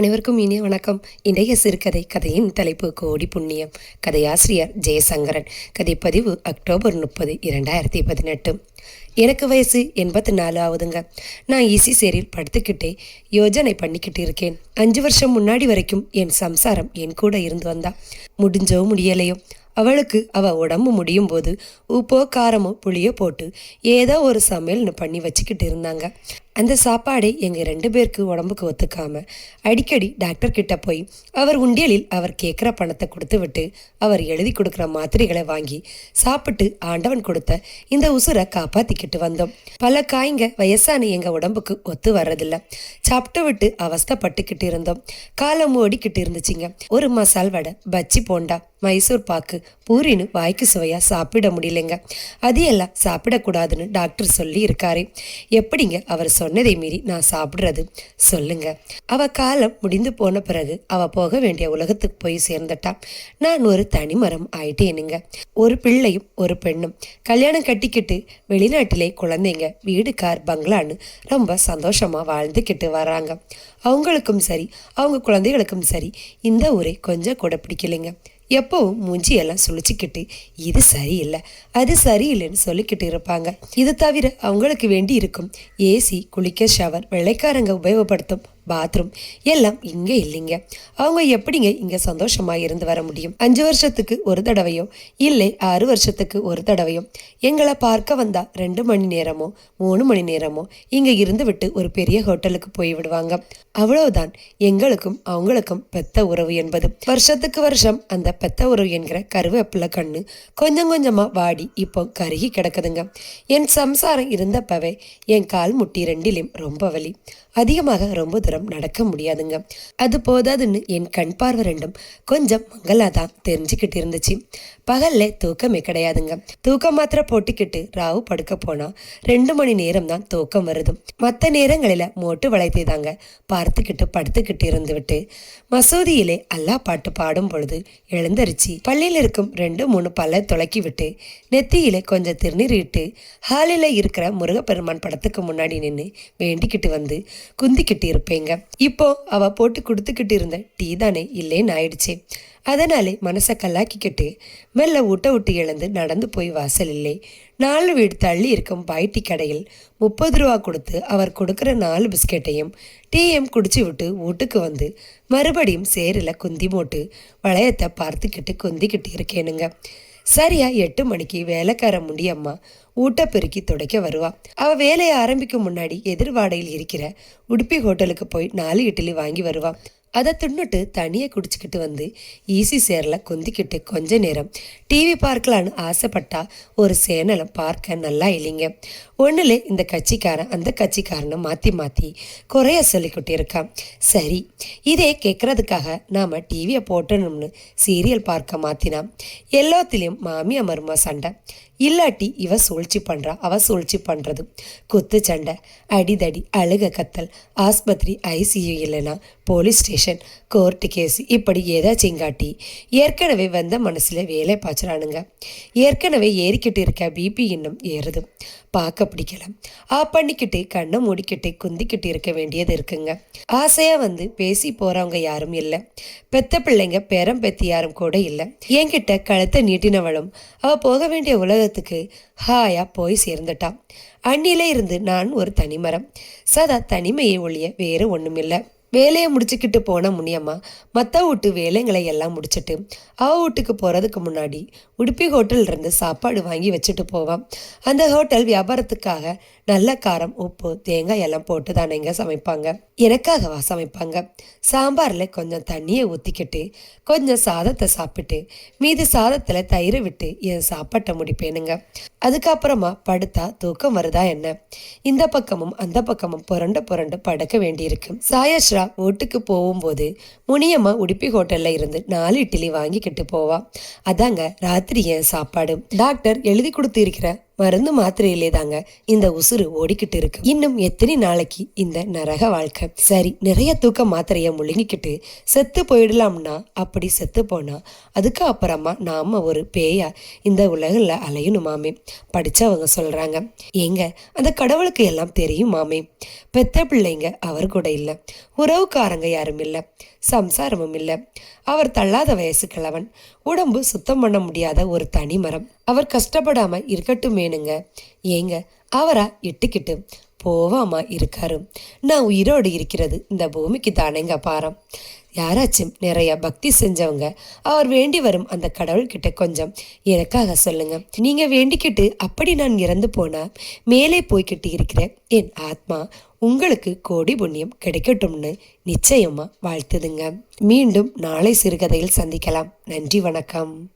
அனைவருக்கும் இனிய வணக்கம். இன்றைய சிறுகதை கதையின் தலைப்பு கோடி புண்ணியம். கதையாசிரியர் ஜெயசங்கரன். கதைப்பதிவு அக்டோபர் முப்பது இரண்டாயிரத்தி பதினெட்டு. எனக்கு வயசு எண்பத்தி நாலு ஆகுதுங்க நான் ஈசி சேரில் படுத்துக்கிட்டே யோஜனை பண்ணிக்கிட்டு இருக்கேன். அஞ்சு வருஷம் முன்னாடி வரைக்கும் என் சம்சாரம் என் கூட இருந்து வந்தா. முடிஞ்சோ முடியலையோ. அவளுக்கு அவ உடம்பு முடியும் போது உப்போ காரமோ புளியோ போட்டு ஏதோ ஒரு சமையல்னு பண்ணி வச்சுக்கிட்டு இருந்தாங்க. அந்த சாப்பாடை எங்கள் ரெண்டு பேருக்கு உடம்புக்கு ஒத்துக்காம அடிக்கடி டாக்டர் கிட்ட போய் அவர் உண்டியலில் அவர் கேட்குற பணத்தை கொடுத்து விட்டு அவர் எழுதி கொடுக்குற மாத்திரைகளை வாங்கி சாப்பிட்டு ஆண்டவன் கொடுத்த இந்த உசுரை காப்பாற்றிக்கிட்டு வந்தோம். பல காய்ங்க வயசான எங்கள் உடம்புக்கு ஒத்து வர்றதில்ல. சாப்பிட்டு விட்டு அவஸ்தப்பட்டுக்கிட்டு இருந்தோம். காலம் ஓடிக்கிட்டு இருந்துச்சுங்க. ஒரு மசால் வடை பச்சி போண்டா மைசூர் பாக்கு பூரின்னு வாய்க்கு சுவையாக சாப்பிட முடியலைங்க. அது எல்லாம் சாப்பிடக்கூடாதுன்னு டாக்டர் சொல்லி இருக்காரு எப்படிங்க அவர் சொன்னதை மீறி நான் சாப்பிடுறது. சொல்லுங்க. அவ காலம் முடிந்து போன பிறகு அவ போக வேண்டிய உலகத்துக்கு போய் சேர்ந்துட்டா. நான் ஒரு தனிமரம் ஆயிட்டேனுங்க. ஒரு பிள்ளையும் ஒரு பெண்ணும். கல்யாணம் கட்டிக்கிட்டு வெளிநாட்டிலே குழந்தைங்க வீடு கார் பங்களான்னு ரொம்ப சந்தோஷமா வாழ்ந்துக்கிட்டு வராங்க. அவங்களுக்கும் சரி அவங்க குழந்தைகளுக்கும் சரி இந்த ஊரை கொஞ்சம் கூட பிடிக்கலைங்க. எப்பவும் மூஞ்சியெல்லாம் சுழிச்சிக்கிட்டு இது சரியில்லை அது சரியில்லைன்னு சொல்லிக்கிட்டு இருப்பாங்க. இது தவிர அவங்களுக்கு வேண்டி இருக்கும் ஏசி குளிக்க ஷவர் வெள்ளைக்காரங்க உபயோகப்படுத்தும் பாத்ரூம் எல்லாம் இங்கே இல்லைங்க. அவங்க எப்படிங்க இங்கே சந்தோஷமாக இருந்து வர முடியும்? அஞ்சு வருஷத்துக்கு ஒரு தடவையோ? இல்லை ஆறு வருஷத்துக்கு ஒரு தடவையோ? எங்களை பார்க்க வந்தால் ரெண்டு மணி நேரமோ? மூணு மணி நேரமோ? இங்கே இருந்து விட்டு ஒரு பெரிய ஹோட்டலுக்கு போய் விடுவாங்க. அவ்வளவுதான். எங்களுக்கும் அவங்களுக்கும் பெத்த உறவு என்பது. வருஷத்துக்கு வருஷம் அந்த பெத்த உறவு என்கிற கருவேப்பிலை கண்ணு கொஞ்சம் கொஞ்சமாக வாடி இப்போ கருகி கிடக்குதுங்க. என் சம்சாரம் இருந்தப்பவே என் கால் முட்டி ரெண்டிலையும் ரொம்ப வலி. அதிகமாக ரொம்ப தூரம் நடக்க முடியாதுங்க. அது போதாதுன்னு என் கண் பார்வை ரெண்டும் கொஞ்சம் மங்களாதான் தெரிஞ்சுக்கிட்டு இருந்துச்சு. பகல்ல தூக்கமே கிடையாதுங்க. தூக்கம் மாத்திர போட்டுக்கிட்டு ராவு படுக்க போனா ரெண்டு மணி நேரம் தான் தூக்கம் வருது. மற்ற நேரங்களில மோட்டு வளைத்தே தாங்க பார்த்துக்கிட்டு படுத்துக்கிட்டு இருந்து விட்டு மசூதியிலே அல்லா பாட்டு பாடும் பொழுது எழுந்தரிச்சு. பள்ளியில் இருக்கும் ரெண்டு மூணு பல்ல துளக்கி விட்டு நெத்தியில கொஞ்சம் திருநீர் இட்டு ஹாலில் இருக்கிற முருகப்பெருமான் படத்துக்கு முன்னாடி நின்று வேண்டிக்கிட்டு வந்து குந்திக்கிட்டு இருப்பேன். இருப்பேங்க இப்போ அவ போட்டு கொடுத்துக்கிட்டு இருந்த டீ தானே இல்லேன்னு ஆயிடுச்சு. அதனாலே மனசை கல்லாக்கிக்கிட்டு மெல்ல ஊட்ட விட்டு இழந்து நடந்து போய் வாசல் இல்லை. நாலு வீடு தள்ளி இருக்கும் பாய்ட்டி கடையில் முப்பது ரூபா கொடுத்து அவர் கொடுக்குற நாலு பிஸ்கெட்டையும் டீயும் குடிச்சு விட்டு வீட்டுக்கு வந்து மறுபடியும் சேரில் குந்தி போட்டு வளையத்தை பார்த்துக்கிட்டு குந்திக்கிட்டு இருக்கேனுங்க. சரியா எட்டு மணிக்கு வேலைக்கார முடியம்மா ஊட்ட பெருக்கி துடைக்க வருவா. அவ வேலையை ஆரம்பிக்கும் முன்னாடி எதிர்வாடையில் இருக்கிற உடுப்பி ஹோட்டலுக்கு போய் நாலு இட்லி வாங்கி வருவாள் அதை தின்னுட்டு தனியை குடிச்சிக்கிட்டு வந்து ஈசி சேரில் குந்திக்கிட்டு கொஞ்ச நேரம் டிவி பார்க்கலான்னு ஆசைப்பட்டா ஒரு சேனலை பார்க்க நல்லா இல்லைங்க. ஒன்றுல இந்த கட்சிக்காரன் அந்த கட்சிக்காரனை மாற்றி மாற்றி குறைய சொல்லிக்கிட்டு இருக்கான். சரி இதே கேட்குறதுக்காக நாம் டிவியை போட்டணும்னு சீரியல் பார்க்க மாற்றினான் எல்லாத்துலேயும் மாமியா மருமா சண்டை. இல்லாட்டி இவ சூழ்ச்சி பண்ணுறா அவ சூழ்ச்சி பண்ணுறது குத்து சண்டை அடிதடி அழுக கத்தல் ஆஸ்பத்திரி ஐசியூ இல்லைன்னா போலீஸ் ஸ்டேஷன் கோர்ட்டு கேஸ் இப்படி ஏதாச்சும் காட்டி ஏற்கனவே வந்த மனசில் வேலை பாய்ச்சலானுங்க ஏற்கனவே ஏறிக்கிட்டு இருக்க பிபி இன்னும் ஏறுது. பார்க்க பிடிக்கல. ஆ பண்ணிக்கிட்டு கண்ணை மூடிக்கிட்டு குந்திக்கிட்டு இருக்க வேண்டியது இருக்குங்க. ஆசையாக வந்து பேசி போகிறவங்க யாரும் இல்லை. பெத்த பிள்ளைங்க பேரம் பெத்தி யாரும் கூட இல்லை. என்கிட்ட கழுத்தை நீட்டினவளும் அவள் போக வேண்டிய உலகத்துக்கு ஹாயா போய் சேர்ந்துட்டான். அண்ணில இருந்து நான் ஒரு தனிமரம். சதா தனிமையை ஒழிய வேறு ஒன்றுமில்லை வேலையை முடிச்சுக்கிட்டு போன முனியம்மா மற்ற வீட்டு வேலைங்களை எல்லாம் முடிச்சுட்டு அவ வீட்டுக்கு போகிறதுக்கு முன்னாடி உடுப்பி ஹோட்டல் இருந்து சாப்பாடு வாங்கி வச்சுட்டு போவான் அந்த ஹோட்டல் வியாபாரத்துக்காக நல்ல காரம் உப்பு தேங்காய் எல்லாம் போட்டு தானேங்க சமைப்பாங்க. எனக்காகவா சமைப்பாங்க? சாம்பாரில் கொஞ்சம் தண்ணியை ஊற்றிக்கிட்டு கொஞ்சம் சாதத்தை சாப்பிட்டு மீதி சாதத்தில் தயிர் விட்டு என் சாப்பாட்டை முடிப்பேனுங்க. அதுக்கப்புறமா படுத்தா தூக்கம் வருதா என்ன? இந்த பக்கமும் அந்த பக்கமும் புரண்டு புரண்டு படுக்க வேண்டியிருக்கு. சாயஸ்ரா வீட்டுக்கு போகும்போது முனியம்மா உடுப்பி ஹோட்டல்ல இருந்து நாலு இட்லி வாங்கிக்கிட்டு போவா. அதாங்க ராத்திரி ஏன் சாப்பாடு. டாக்டர் எழுதி கொடுத்து இருக்கிற மருந்து மாத்திரையிலே தாங்க இந்த உசுறு ஓடிக்கிட்டு இருக்கு. இன்னும் எத்தனை நாளைக்கு இந்த நரக வாழ்க்கை? சரி நிறைய தூக்க மாத்திரைய முழுங்கிக்கிட்டு செத்து போயிடலாம்னா? அப்படி செத்து போனா அதுக்கு அப்புறமா நாம ஒரு பேயா இந்த உலகில் அலையணுமாமே படிச்சவங்க சொல்றாங்க ஏங்க அந்த கடவுளுக்கு எல்லாம் தெரியுமாமே பெத்த பிள்ளைங்க அவர் கூட இல்லை. உறவுக்காரங்க யாரும் இல்லை. சம்சாரமும் இல்லை. அவர் தள்ளாத வயசு கிழவன். உடம்பு சுத்தம் பண்ண முடியாத ஒரு தனி மரம் அவர் கஷ்டப்படாம இருக்கட்டுமேனுங்க. ஏங்க அவரா இட்டுக்கிட்டு போவாமா இருக்காரு. நான் உயிரோடு இருக்கிறது இந்த பூமிக்கு தானேங்க பாரம். யாராச்சும் நிறைய பக்தி செஞ்சவங்க அவர் வேண்டி வரும் அந்த கடவுள்கிட்ட கொஞ்சம் எனக்காக சொல்லுங்க. நீங்க வேண்டிக்கிட்டு அப்படி நான் இறந்து போனா மேலே போய்கிட்டு இருக்கிற என் ஆத்மா உங்களுக்கு கோடி புண்ணியம் கிடைக்கட்டும்னு நிச்சயமா வாழ்த்துதுங்க. மீண்டும் நாளை சிறுகதையில் சந்திக்கலாம். நன்றி வணக்கம்.